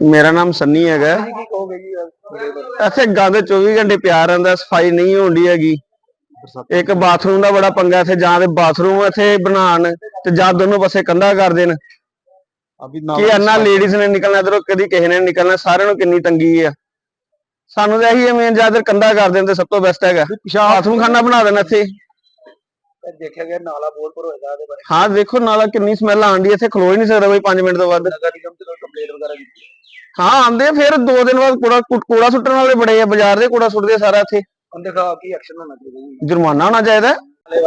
ਮੇਰਾ ਨਾਮ ਸੰਨੀ ਹੈਗਾ। ਕੀ ਕਹੋਗੇ ਜੀ ਮੇਰੇ ਬਾਰੇ? ਇੱਥੇ ਗੰਦ 24 ਘੰਟੇ ਪਿਆ ਰਹਿੰਦਾ ਸਫ਼ਾਈ ਨਹੀਂ ਹੁੰਦੀ ਹੈਗੀ। ਇੱਕ ਬਾਥਰੂਮ ਦਾ ਬੜਾ ਪੰਗਾ ਇੱਥੇ ਜਾਂ ਤੇ ਬਾਥਰੂਮ ਇੱਥੇ ਬਣਾਉਣ ਤੇ ਜਾਂ ਦੋਨੋਂ ਪਾਸੇ ਕੰਧਾ ਕਰ ਦੇਣ। ਕਿ ਇੰਨਾ ਲੇਡੀਜ਼ ਨੇ ਨਿਕਲਣਾ ਇਧਰੋਂ ਕਦੀ ਕਿਸੇ ਨੇ ਨਿਕਲਣਾ ਸਾਰਿਆਂ ਨੂੰ ਕਿੰਨੀ ਤੰਗੀ ਆ। ਸਾਨੂੰ ਤਾਂ ਇਹੀ ਹੈ ਮੇਨ ਜ਼ਿਆਦਾ ਕੰਧਾ ਕਰ ਦੇਣ ਤੇ ਸਭ ਤੋਂ ਬੈਸਟ ਹੈਗਾ। ਬਾਥਰੂਮ ਖਾਨਾ ਬਣਾ ਦੇਣ ਇੱਥੇ। ਦੇਖਿਆ ਗਿਆ ਨਾਲਾ ਬਹੁਤ ਪਰ ਹੋਏਗਾ ਇਹਦੇ ਬਾਰੇ। ਹਾਂ ਦੇਖੋ ਨਾਲਾ ਕਿੰਨੀ ਸਮੈਲ ਆਉਂਦੀ ਇੱਥੇ ਖਲੋ ਹੀ ਨਹੀਂ ਸਕਦਾ ਕੋਈ 5 ਮਿੰਟ ਤੋਂ ਵੱਧ। ਨਗਰ ਨਿਗਮ ਤੇ ਕੋਈ ਕੰਪਲੇਂਟ ਵਗੈਰਾ ਕੀਤੀ ਹੈ? ਆਂਦੇ ਆ, ਫਿਰ ਦੋ ਦਿਨ ਬਾਅਦ ਕੂੜਾ ਕੂੜਾ ਸੁੱਟਣ ਵਾਲੇ ਬੜੇ ਆ ਬਾਜ਼ਾਰ ਦੇ ਕੂੜਾ ਸੁੱਟਦੇ ਆ ਸਾਰਾ ਇੱਥੇ। ਉਹਦੇ ਖਾ ਕੀ ਐਕਸ਼ਨ ਹੋਣਾ ਚਾਹੀਦਾ ਜੀ। ਜੁਰਮਾਨਾ ਹੋਣਾ ਚਾਹੀਦਾ।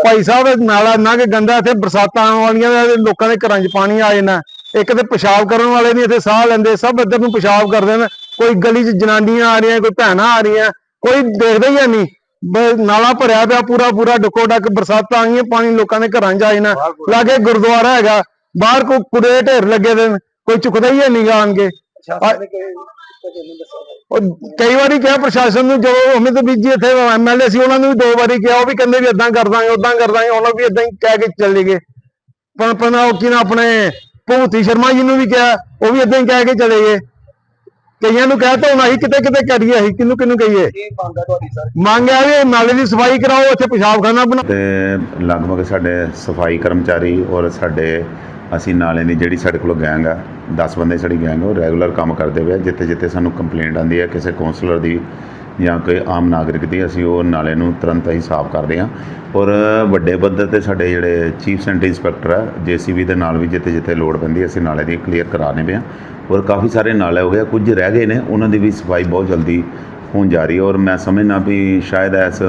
ਭਾਈ ਸਾਹਿਬ ਇਹ ਨਾਲਾ ਇੰਨਾ ਕਿ ਗੰਦਾ ਇੱਥੇ ਬਰਸਾਤਾਂ ਆਉਣ ਵਾਲੀਆਂ ਲੋਕਾਂ ਦੇ ਘਰਾਂ 'ਚ ਪਾਣੀ ਆ ਜਾਣਾ। ਇੱਕ ਤੇ ਪਿਸ਼ਾਬ ਕਰਨ ਵਾਲੇ ਨਹੀਂ ਇੱਥੇ ਸਾਹ ਲੈਂਦੇ ਸਭ ਇੱਧਰ ਨੂੰ ਪਿਸ਼ਾਬ ਕਰਦੇ ਨੇ। ਕੋਈ ਗਲੀ 'ਚ ਜਨਾਨੀਆਂ ਆ ਰਹੀਆਂ ਕੋਈ ਭੈਣਾਂ ਆ ਰਹੀਆਂ ਕੋਈ ਦੇਖਦਾ ਹੀ ਨਹੀਂ। ਨਾਲਾ ਭਰਿਆ ਪਿਆ ਪੂਰਾ ਪੂਰਾ ਡੱਕੋ ਡੱਕ ਬਰਸਾਤਾਂ ਆ ਗਈਆਂ ਪਾਣੀ ਲੋਕਾਂ ਦੇ ਘਰਾਂ 'ਚ ਆ ਜਾਣਾ। ਲਾਗੇ ਗੁਰਦੁਆਰਾ ਹੈਗਾ ਬਾਹਰ ਕੋਈ ਕੁੜੇ ਢੇਰ ਲੱਗੇ ਦੇ ਕੋਈ ਚੁੱਕਦਾ ਹੀ ਨਹੀਂ ਆਣ ਕੇ। ਉਹ ਕਈ ਵਾਰੀ ਕਿਹਾ ਪ੍ਰਸ਼ਾਸਨ ਨੂੰ ਜਦੋਂ ਅਮਿਤ ਬੀਜੀ ਇੱਥੇ ਐਮਐਲਏ ਸੀ ਉਹਨਾਂ ਨੂੰ ਵੀ ਦੋ ਵਾਰੀ ਕਿਹਾ ਉਹ ਵੀ ਕਹਿੰਦੇ ਵੀ ਇਦਾਂ ਕਰ ਦਾਂਗੇ ਉਦਾਂ ਕਰ ਦਾਂਗੇ ਉਹਨਾਂ ਵੀ ਇਦਾਂ ਹੀ ਕਹਿ ਕੇ ਚਲੇ ਗਏ। ਪਰ ਪਰ ਉਹ ਕੀ ਆਪਣੇ ਭੂਤੀ ਸ਼ਰਮਾ ਜੀ ਨੂੰ ਵੀ ਕਿਹਾ ਉਹ ਵੀ ਇਦਾਂ ਹੀ ਕਹਿ ਕੇ ਚਲੇ ਗਏ। ਕਈਆਂ ਨੂੰ ਕਹਿ ਤਾ ਹੁਣ ਅਸੀਂ ਕਿਤੇ ਕਿਤੇ ਕਰੀਏ ਅਸੀਂ ਕਿਹਨੂੰ ਕਿਹਨੂੰ ਕਹੀਏ ਕੀ ਮੰਗ ਹੈ ਤੁਹਾਡੀ ਸਰ ਮੰਗ ਹੈ ਵੀ ਨਾਲੇ ਦੀ ਸਫ਼ਾਈ ਕਰਾਓ ਇੱਥੇ ਪਿਸ਼ਾਬਖਾਨਾ ਬਣਾ ਤੇ ਲਗਭਗ ਸਾਡੇ ਸਫ਼ਾਈ ਕਰਮਚਾਰੀ ਔਰ ਸਾਡੇ ਅਸੀਂ ਨਾਲੇ ਦੀ ਜਿਹੜੀ ਸਾਡੇ ਕੋਲ ਗੈਂਗ ਆ 10 ਬੰਦੇ ਸਾਡੀ ਗੈਂਗ ਉਹ ਰੈਗੂਲਰ ਕੰਮ ਕਰਦੇ ਪਏ ਆ। ਜਿੱਥੇ ਜਿੱਥੇ ਸਾਨੂੰ ਕੰਪਲੇਂਟ ਆਉਂਦੀ ਹੈ ਕਿਸੇ ਕਾਉਂਸਲਰ ਦੀ ਜਾਂ ਕੋਈ ਆਮ ਨਾਗਰਿਕ ਦੀ ਅਸੀਂ ਉਹ ਨਾਲੇ ਨੂੰ ਤੁਰੰਤ ਹੀ ਸਾਫ਼ ਕਰਦੇ ਹਾਂ। ਔਰ ਵੱਡੇ ਪੱਧਰ ਤੇ ਸਾਡੇ ਜਿਹੜੇ ਚੀਫ ਸੈਂਟਰ ਇੰਸਪੈਕਟਰ ਆ ਜੀਸੀਬੀ ਦੇ ਨਾਲ ਵੀ ਜਿੱਥੇ ਜਿੱਥੇ ਲੋੜ ਪੈਂਦੀ ਅਸੀਂ ਨਾਲੇ ਦੀ ਕਲੀਅਰ ਕਰਾਣੇ ਪਏ ਹਾਂ। ਔਰ ਕਾਫੀ ਸਾਰੇ ਨਾਲੇ ਹੋ ਗਏ ਕੁਝ ਰਹਿ ਗਏ ਨੇ ਉਹਨਾਂ ਦੀ ਵੀ ਸਫ਼ਾਈ ਬਹੁਤ ਜਲਦੀ ਹੋਣ ਜਾ ਰਹੀ ਹੈ। ਔਰ ਮੈਂ ਸਮਝਦਾ ਵੀ ਸ਼ਾਇਦ ਇਸ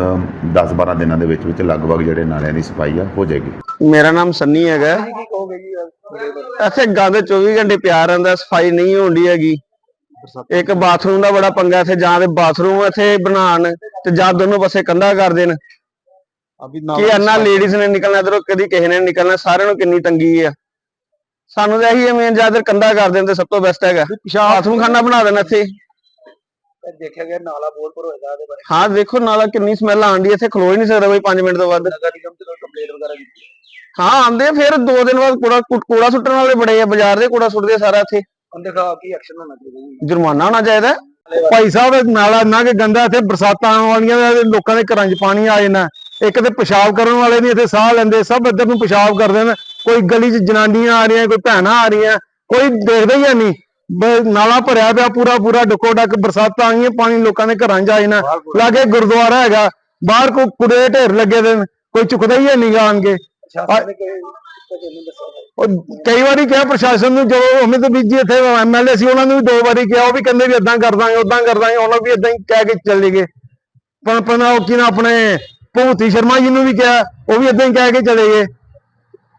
10-12 ਦਿਨਾਂ ਦੇ ਵਿੱਚ ਵਿੱਚ ਲਗਭਗ ਜਿਹੜੇ ਨਾਲਿਆਂ ਦੀ ਸਫ਼ਾਈ ਆ ਹੋ ਜਾਏਗੀ। ਮੇਰਾ ਨਾਮ ਸੰਨੀ ਹੈਗਾ? ਇੱਥੇ ਗੰਦ 24 ਘੰਟੇ ਪਿਆ ਰਹਿੰਦਾ ਸਫ਼ਾਈ ਨਹੀਂ ਹੁੰਦੀ ਹੈਗੀ। ਇੱਕ ਬਾਥਰੂਮ ਦਾ ਬੜਾ ਪੰਗਾ ਇੱਥੇ ਜਾਂ ਤੇ ਬਾਥਰੂਮ ਇੱਥੇ ਬਣਾਉਣ ਤੇ ਜਾਂ ਦੋਨੋਂ ਪਾਸੇ ਕੰਧਾ ਕਰ ਦੇਣ। ਕਿ ਇੰਨਾ ਲੇਡੀਜ਼ ਨੇ ਨਿਕਲਣਾ ਇਧਰੋਂ ਕਦੀ ਕਿਸੇ ਨੇ ਨਿਕਲਣਾ ਸਾਰਿਆਂ ਨੂੰ ਕਿੰਨੀ ਤੰਗੀ ਆ। ਸਾਨੂੰ ਤਾਂ ਇਹੀ ਮੇਨ ਜ਼ਿਆਦਾ ਕੰਧਾ ਕਰ ਦੇਣ ਤੇ ਸਭ ਤੋਂ ਬੈਸਟ ਹੈਗਾ। ਬਾਥਰੂਮ ਖਾਨਾ ਬਣਾ ਦੇਣ ਇੱਥੇ। ਇਹ ਦੇਖਿਆ ਗਿਆ ਨਾਲਾ ਬਹੁਤ ਪਰ ਹੋਏਗਾ ਇਹਦੇ ਬਾਰੇ। ਹਾਂ ਦੇਖੋ ਨਾਲਾ ਕਿੰਨੀ ਸਮੈਲ ਆਉਂਦੀ ਇੱਥੇ ਖਲੋ ਹੀ ਨਹੀਂ ਸਕਦਾ ਕੋਈ 5 ਮਿੰਟ ਤੋਂ ਵੱਧ। ਨਗਰ ਨਿਗਮ ਤੇ ਕੰਪਲੇਂਟ ਵਗੈਰਾ ਕੀਤੀ। ਹੈ? ਹਾਂ ਆਂਦੇ ਆ, ਫਿਰ ਦੋ ਦਿਨ ਬਾਅਦ ਕੂੜਾ ਕੂੜਾ ਸੁੱਟਣ ਵਾਲੇ ਬੜੇ ਆ ਬਾਜ਼ਾਰ ਦੇ ਕੂੜਾ ਸੁੱਟਦੇ ਸਾਰਾ ਇੱਥੇ। ਉਹਦੇ ਖਾ ਕੀ ਐਕਸ਼ਨ ਹੋਣਾ ਚਾਹੀਦਾ ਜੀ? ਜੁਰਮਾਨਾ ਹੋਣਾ ਚਾਹੀਦਾ ਭਾਈ ਸਾਹਿਬ ਨਾਲਾ ਇੰਨਾ ਕਿ ਗੰਦਾ ਇੱਥੇ ਬਰਸਾਤਾਂ ਆਉਣ ਵਾਲੀਆਂ ਨੇ, ਤੇ ਲੋਕਾਂ ਦੇ ਘਰਾਂ 'ਚ ਪਾਣੀ ਆ ਜਾਣਾ। ਇੱਕ ਤੇ ਪਿਸ਼ਾਬ ਕਰਨ ਵਾਲੇ ਨਹੀਂ ਇੱਥੇ ਸਾਹ ਲੈਂਦੇ ਸਭ ਇੱਧਰ ਨੂੰ ਪਿਸ਼ਾਬ ਕਰਦੇ ਨੇ। ਕੋਈ ਗਲੀ 'ਚ ਜਨਾਨੀਆਂ ਆ ਰਹੀਆਂ ਕੋਈ ਭੈਣਾਂ ਆ ਰਹੀਆਂ ਕੋਈ ਦੇਖਦਾ ਹੀ ਹੈ ਨਹੀਂ। ਬ- ਨਾਲਾ ਭਰਿਆ ਪਿਆ ਪੂਰਾ ਪੂਰਾ ਡੱਕੋ ਡੱਕ ਬਰਸਾਤਾਂ ਆ ਗਈਆਂ ਪਾਣੀ ਲੋਕਾਂ ਦੇ ਘਰਾਂ 'ਚ ਆ ਜਾਣਾ। ਲਾਗੇ ਗੁਰਦੁਆਰਾ ਹੈਗਾ ਬਾਹਰ ਕੋਈ ਕੁੜੇ ਢੇਰ ਲੱਗੇ ਦੇ ਨੇ ਕੋਈ ਚੁੱਕਦਾ ਹੀ ਹੈ ਨਹੀਂ ਆਣ ਕੇ। ਸ਼ਾਸਨ ਨੇ ਕੋਈ ਕਈ ਵਾਰੀ ਕਿਹਾ ਪ੍ਰਸ਼ਾਸਨ ਨੂੰ ਜਦੋਂ ਅਮਿਤ ਬੀਜੀ ਇੱਥੇ ਐਮਐਲਏ ਸੀ ਉਹਨਾਂ ਨੂੰ ਵੀ ਦੋ ਵਾਰੀ ਕਿਹਾ ਉਹ ਵੀ ਕਹਿੰਦੇ ਵੀ ਇਦਾਂ ਕਰ ਦਾਂਗੇ ਉਦਾਂ ਕਰ ਦਾਂਗੇ ਉਹਨਾਂ ਵੀ ਇਦਾਂ ਹੀ ਕਹਿ ਕੇ ਚਲੇ ਗਏ। ਪਰ ਪਰ ਉਹ ਕੀ ਨਾ ਆਪਣੇ ਭੂਤੀ ਸ਼ਰਮਾ ਜੀ ਨੂੰ ਵੀ ਕਿਹਾ ਉਹ ਵੀ ਇਦਾਂ ਹੀ ਕਹਿ ਕੇ ਚਲੇ ਗਏ।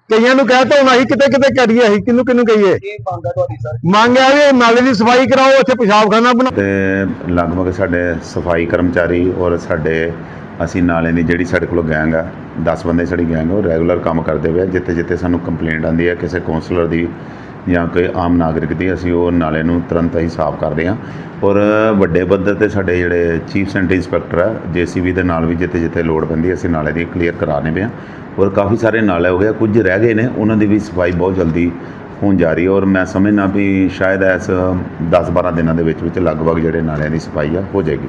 ਕਈਆਂ ਨੂੰ ਕਹਿ ਤਾ ਹੁਣ ਅਸੀਂ ਕਿਤੇ ਕਿਤੇ ਕਰੀਏ ਅਸੀਂ ਕਿਹਨੂੰ ਕਿਹਨੂੰ ਕਹੀਏ? ਕੀ ਮੰਗ ਹੈ ਤੁਹਾਡੀ ਸਰ? ਮੰਗ ਹੈ ਵੀ ਨਾਲੇ ਦੀ ਸਫ਼ਾਈ ਕਰਾਓ ਇੱਥੇ ਪਿਸ਼ਾਬਖਾਨਾ ਬਣਾ ਤੇ ਲਗਭਗ ਸਾਡੇ ਸਫ਼ਾਈ ਕਰਮਚਾਰੀ ਔਰ ਸਾਡੇ ਅਸੀਂ ਨਾਲੇ ਦੀ ਜਿਹੜੀ ਸਾਡੇ ਕੋਲ ਗੈਂਗ ਆ 10 ਬੰਦੇ ਸਾਡੀ ਗੈਂਗ ਉਹ ਰੈਗੂਲਰ ਕੰਮ ਕਰਦੇ ਪਏ ਆ। ਜਿੱਥੇ ਜਿੱਥੇ ਸਾਨੂੰ ਕੰਪਲੇਂਟ ਆਉਂਦੀ ਹੈ ਕਿਸੇ ਕਾਉਂਸਲਰ ਦੀ ਜਾਂ ਕੋਈ ਆਮ ਨਾਗਰਿਕ ਦੀ, ਅਸੀਂ ਉਹ ਨਾਲੇ ਨੂੰ ਤੁਰੰਤ ਹੀ ਸਾਫ਼ ਕਰਦੇ ਹਾਂ ਔਰ ਵੱਡੇ ਪੱਧਰ ਤੇ ਸਾਡੇ ਜਿਹੜੇ ਚੀਫ ਸੈਂਟਰ ਇੰਸਪੈਕਟਰ ਆ ਜੀਸੀਬੀ ਦੇ ਨਾਲ ਵੀ ਜਿੱਥੇ ਜਿੱਥੇ ਲੋੜ ਪੈਂਦੀ, ਅਸੀਂ ਨਾਲੇ ਦੀ ਕਲੀਅਰ ਕਰਾਣੇ ਪਏ ਹਾਂ ਔਰ ਕਾਫੀ ਸਾਰੇ ਨਾਲੇ ਹੋ ਗਏ ਕੁਝ ਰਹਿ ਗਏ ਨੇ, ਉਹਨਾਂ ਦੀ ਵੀ ਸਫ਼ਾਈ ਬਹੁਤ ਜਲਦੀ ਹੋਣ ਜਾ ਰਹੀ ਹੈ ਔਰ ਮੈਂ ਸਮਝਦਾ ਵੀ ਸ਼ਾਇਦ ਇਸ 10-12 ਦਿਨਾਂ ਦੇ ਵਿੱਚ ਵਿੱਚ ਲਗਭਗ ਜਿਹੜੇ ਨਾਲਿਆਂ ਦੀ ਸਫ਼ਾਈ ਆ, ਹੋ ਜਾਏਗੀ